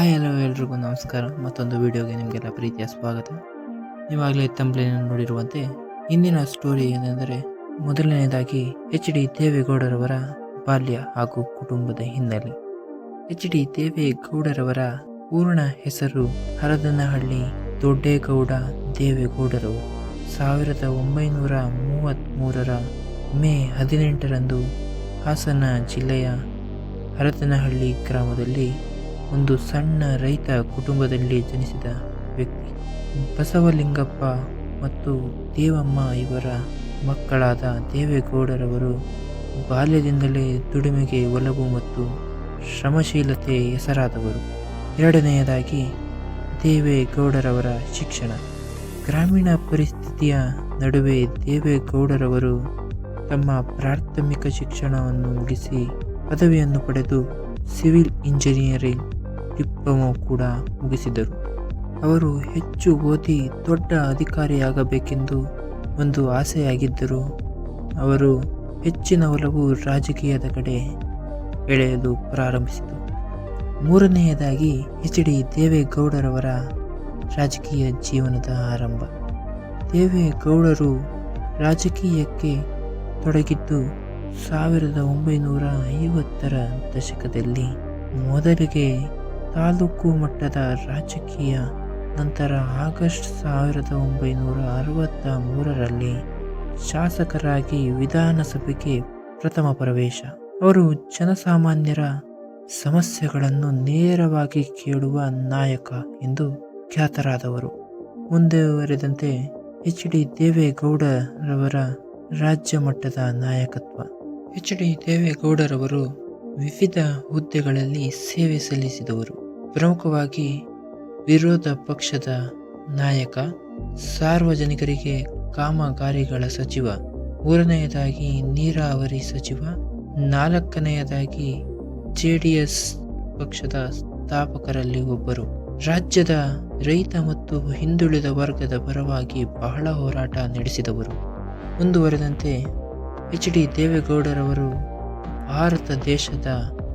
Hi hello ಎಲ್ರಿಗೂ ನಮಸ್ಕಾರ. ಮತ್ತೊಂದು ವಿಡಿಯೋಗೆ ನಿಮಗೆಲ್ಲ ಪ್ರೀತಿಯ ಸ್ವಾಗತ. ನೀವಾಗಲೇ ತಂಪ್ಲೇನ ನೋಡಿರುವಂತೆ, ಇಂದಿನ ಸ್ಟೋರಿ ಏನೆಂದರೆ, ಮೊದಲನೆಯದಾಗಿ ಎಚ್ ಡಿ ದೇವೇಗೌಡರವರ ಬಾಲ್ಯ ಹಾಗೂ ಕುಟುಂಬದ ಹಿನ್ನೆಲೆ. ಎಚ್ ಡಿ ದೇವೇಗೌಡರವರ ಪೂರ್ಣ ಹೆಸರು ಹರದನಹಳ್ಳಿ ದೊಡ್ಡೇಗೌಡ ದೇವೇಗೌಡರು. ಸಾವಿರದ ಒಂಬೈನೂರ ಮೂವತ್ತ್ಮೂರರ ಮೇ ಹದಿನೆಂಟರಂದು ಹಾಸನ ಜಿಲ್ಲೆಯ ಹರದನಹಳ್ಳಿ ಗ್ರಾಮದಲ್ಲಿ ಒಂದು ಸಣ್ಣ ರೈತ ಕುಟುಂಬದಲ್ಲಿ ಜನಿಸಿದ ವ್ಯಕ್ತಿ. ಬಸವಲಿಂಗಪ್ಪ ಮತ್ತು ದೇವಮ್ಮ ಇವರ ಮಕ್ಕಳಾದ ದೇವೇಗೌಡರವರು ಬಾಲ್ಯದಿಂದಲೇ ದುಡಿಮೆಗೆ ಒಲವು ಮತ್ತು ಶ್ರಮಶೀಲತೆ ಹೆಸರಾದವರು. ಎರಡನೆಯದಾಗಿ ದೇವೇಗೌಡರವರ ಶಿಕ್ಷಣ. ಗ್ರಾಮೀಣ ಪರಿಸ್ಥಿತಿಯ ನಡುವೆ ದೇವೇಗೌಡರವರು ತಮ್ಮ ಪ್ರಾಥಮಿಕ ಶಿಕ್ಷಣವನ್ನು ಮುಗಿಸಿ ಪದವಿಯನ್ನು ಪಡೆದು ಸಿವಿಲ್ ಇಂಜಿನಿಯರಿಂಗ್ ಡಿಪ್ಲೊಮೊ ಕೂಡ ಮುಗಿಸಿದರು. ಅವರು ಹೆಚ್ಚು ಓದಿ ದೊಡ್ಡ ಅಧಿಕಾರಿಯಾಗಬೇಕೆಂದು ಒಂದು ಆಸೆಯಾಗಿದ್ದರು. ಅವರು ಹೆಚ್ಚಿನ ಒಲವು ರಾಜಕೀಯದ ಕಡೆ ಎಳೆಯಲು ಪ್ರಾರಂಭಿಸಿತು. ಮೂರನೆಯದಾಗಿ ಎಚ್ ಡಿ ದೇವೇಗೌಡರವರ ರಾಜಕೀಯ ಜೀವನದ ಆರಂಭ. ದೇವೇಗೌಡರು ರಾಜಕೀಯಕ್ಕೆ ತೊಡಗಿದ್ದು ಸಾವಿರದ ಒಂಬೈನೂರ ಐವತ್ತರ ದಶಕದಲ್ಲಿ ಮೊದಲಿಗೆ ತಾಲೂಕು ಮಟ್ಟದ ರಾಜಕೀಯ ನಂತರ ಆಗಸ್ಟ್ ಸಾವಿರದ ಒಂಬೈನೂರ ಅರವತ್ತ ಮೂರರಲ್ಲಿ ಶಾಸಕರಾಗಿ ವಿಧಾನಸಭೆಗೆ ಪ್ರಥಮ ಪ್ರವೇಶ. ಅವರು ಜನಸಾಮಾನ್ಯರ ಸಮಸ್ಯೆಗಳನ್ನು ನೇರವಾಗಿ ಕೇಳುವ ನಾಯಕ ಎಂದು ಖ್ಯಾತರಾದವರು. ಮುಂದುವರೆದಂತೆ ಎಚ್ ಡಿ ದೇವೇಗೌಡರವರ ರಾಜ್ಯ ಮಟ್ಟದ ನಾಯಕತ್ವ. ಎಚ್ ಡಿ ದೇವೇಗೌಡರವರು ವಿವಿಧ ಹುದ್ದೆಗಳಲ್ಲಿ ಸೇವೆ ಸಲ್ಲಿಸಿದವರು. ಪ್ರಮುಖವಾಗಿ ವಿರೋಧ ಪಕ್ಷದ ನಾಯಕ, ಸಾರ್ವಜನಿಕರಿಗೆ ಕಾಮಗಾರಿಗಳ ಸಚಿವ, ಮೂರನೆಯದಾಗಿ ನೀರಾವರಿ ಸಚಿವ, ನಾಲ್ಕನೆಯದಾಗಿ ಜೆಡಿಎಸ್ ಪಕ್ಷದ ಸ್ಥಾಪಕರಲ್ಲಿ ಒಬ್ಬರು. ರಾಜ್ಯದ ರೈತ ಮತ್ತು ಹಿಂದುಳಿದ ವರ್ಗದ ಪರವಾಗಿ ಬಹಳ ಹೋರಾಟ ನಡೆಸಿದವರು. ಮುಂದುವರೆದಂತೆ ಎಚ್ ಡಿ ದೇವೇಗೌಡರವರು ಭಾರತ ದೇಶದ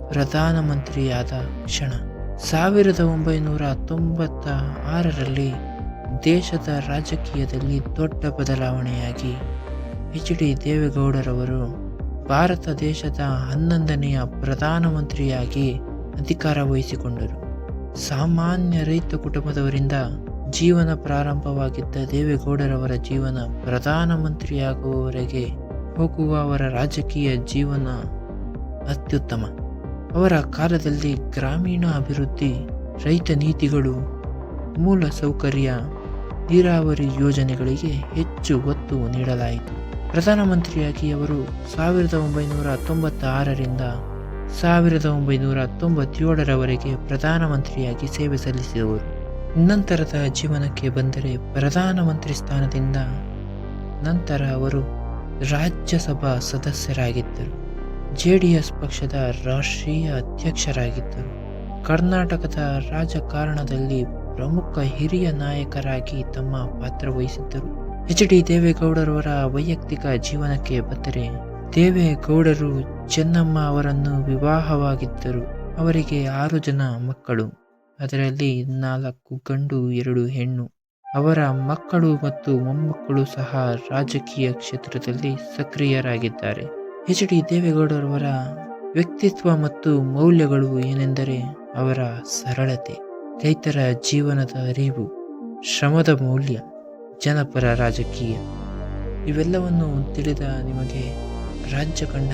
ಪ್ರಧಾನಮಂತ್ರಿಯಾದ ಕ್ಷಣ. ಸಾವಿರದ ಒಂಬೈನೂರ ತೊಂಬತ್ತ ಆರರಲ್ಲಿ ದೇಶದ ರಾಜಕೀಯದಲ್ಲಿ ದೊಡ್ಡ ಬದಲಾವಣೆಯಾಗಿ ಎಚ್ ಡಿ ದೇವೇಗೌಡರವರು ಭಾರತ ದೇಶದ ಹನ್ನೊಂದನೆಯ ಪ್ರಧಾನಮಂತ್ರಿಯಾಗಿ ಅಧಿಕಾರ ವಹಿಸಿಕೊಂಡರು. ಸಾಮಾನ್ಯ ರೈತ ಕುಟುಂಬದವರಿಂದ ಜೀವನ ಪ್ರಾರಂಭವಾಗಿದ್ದ ದೇವೇಗೌಡರವರ ಜೀವನ ಪ್ರಧಾನಮಂತ್ರಿಯಾಗುವವರೆಗೆ ಹೋಗುವ ಅವರ ರಾಜಕೀಯ ಜೀವನ ಅತ್ಯುತ್ತಮ. ಅವರ ಕಾಲದಲ್ಲಿ ಗ್ರಾಮೀಣ ಅಭಿವೃದ್ಧಿ, ರೈತ ನೀತಿಗಳು, ಮೂಲ ಸೌಕರ್ಯ, ನೀರಾವರಿ ಯೋಜನೆಗಳಿಗೆ ಹೆಚ್ಚು ಒತ್ತು ನೀಡಲಾಯಿತು. ಪ್ರಧಾನಮಂತ್ರಿಯಾಗಿ ಅವರು ಸಾವಿರದ ಒಂಬೈನೂರ ತೊಂಬತ್ತಾರರಿಂದ ಸಾವಿರದ ಒಂಬೈನೂರ ತೊಂಬತ್ತೇಳರವರೆಗೆ ಪ್ರಧಾನಮಂತ್ರಿಯಾಗಿ ಸೇವೆ ಸಲ್ಲಿಸಿದವರು. ನಂತರದ ಜೀವನಕ್ಕೆ ಬಂದರೆ ಪ್ರಧಾನಮಂತ್ರಿ ಸ್ಥಾನದಿಂದ ನಂತರ ಅವರು ರಾಜ್ಯಸಭಾ ಸದಸ್ಯರಾಗಿದ್ದರು. ಜೆ ಡಿ ಎಸ್ ಪಕ್ಷದ ರಾಷ್ಟ್ರೀಯ ಅಧ್ಯಕ್ಷರಾಗಿದ್ದರು ಕರ್ನಾಟಕದ ರಾಜಕಾರಣದಲ್ಲಿ ಪ್ರಮುಖ ಹಿರಿಯ ನಾಯಕರಾಗಿ ತಮ್ಮ ಪಾತ್ರ ವಹಿಸಿದ್ದರು. ಎಚ್ ಡಿ ದೇವೇಗೌಡರವರ ವೈಯಕ್ತಿಕ ಜೀವನಕ್ಕೆ ಬಂದರೆ ದೇವೇಗೌಡರು ಚೆನ್ನಮ್ಮ ಅವರನ್ನು ವಿವಾಹವಾಗಿದ್ದರು. ಅವರಿಗೆ ಆರು ಜನ ಮಕ್ಕಳು, ಅದರಲ್ಲಿ ನಾಲ್ಕು ಗಂಡು, ಎರಡು ಹೆಣ್ಣು. ಅವರ ಮಕ್ಕಳು ಮತ್ತು ಮೊಮ್ಮಕ್ಕಳು ಸಹ ರಾಜಕೀಯ ಕ್ಷೇತ್ರದಲ್ಲಿ ಸಕ್ರಿಯರಾಗಿದ್ದಾರೆ. ಎಚ್ ಡಿ ದೇವೇಗೌಡರವರ ವ್ಯಕ್ತಿತ್ವ ಮತ್ತು ಮೌಲ್ಯಗಳು ಏನೆಂದರೆ ಅವರ ಸರಳತೆ, ರೈತರ ಜೀವನದ ಅರಿವು, ಶ್ರಮದ ಮೌಲ್ಯ, ಜನಪರ ರಾಜಕೀಯ. ಇವೆಲ್ಲವನ್ನು ತಿಳಿದ ನಿಮಗೆ ರಾಜ್ಯ ಕಂಡ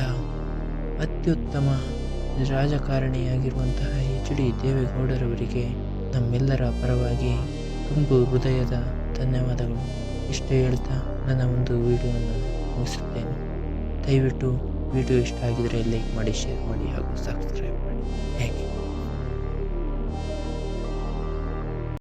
ಅತ್ಯುತ್ತಮ ರಾಜಕಾರಣಿಯಾಗಿರುವಂತಹ ಎಚ್ ಡಿ ದೇವೇಗೌಡರವರಿಗೆ ನಮ್ಮೆಲ್ಲರ ಪರವಾಗಿ ತುಂಬು ಹೃದಯದ ಧನ್ಯವಾದಗಳು. ಇಷ್ಟೇ ಹೇಳ್ತಾ ನನ್ನ ಒಂದು ವಿಡಿಯೋವನ್ನು ಮುಗಿಸುತ್ತೇನೆ. ದಯವಿಟ್ಟು ವಿಡಿಯೋ ಇಷ್ಟ ಆಗಿದ್ರೆ ಲೈಕ್ ಮಾಡಿ ಶೇರ್ ಮಾಡಿ ಹಾಗೂ ಸಬ್ಸ್ಕ್ರೈಬ್ ಮಾಡಿ. Thank you.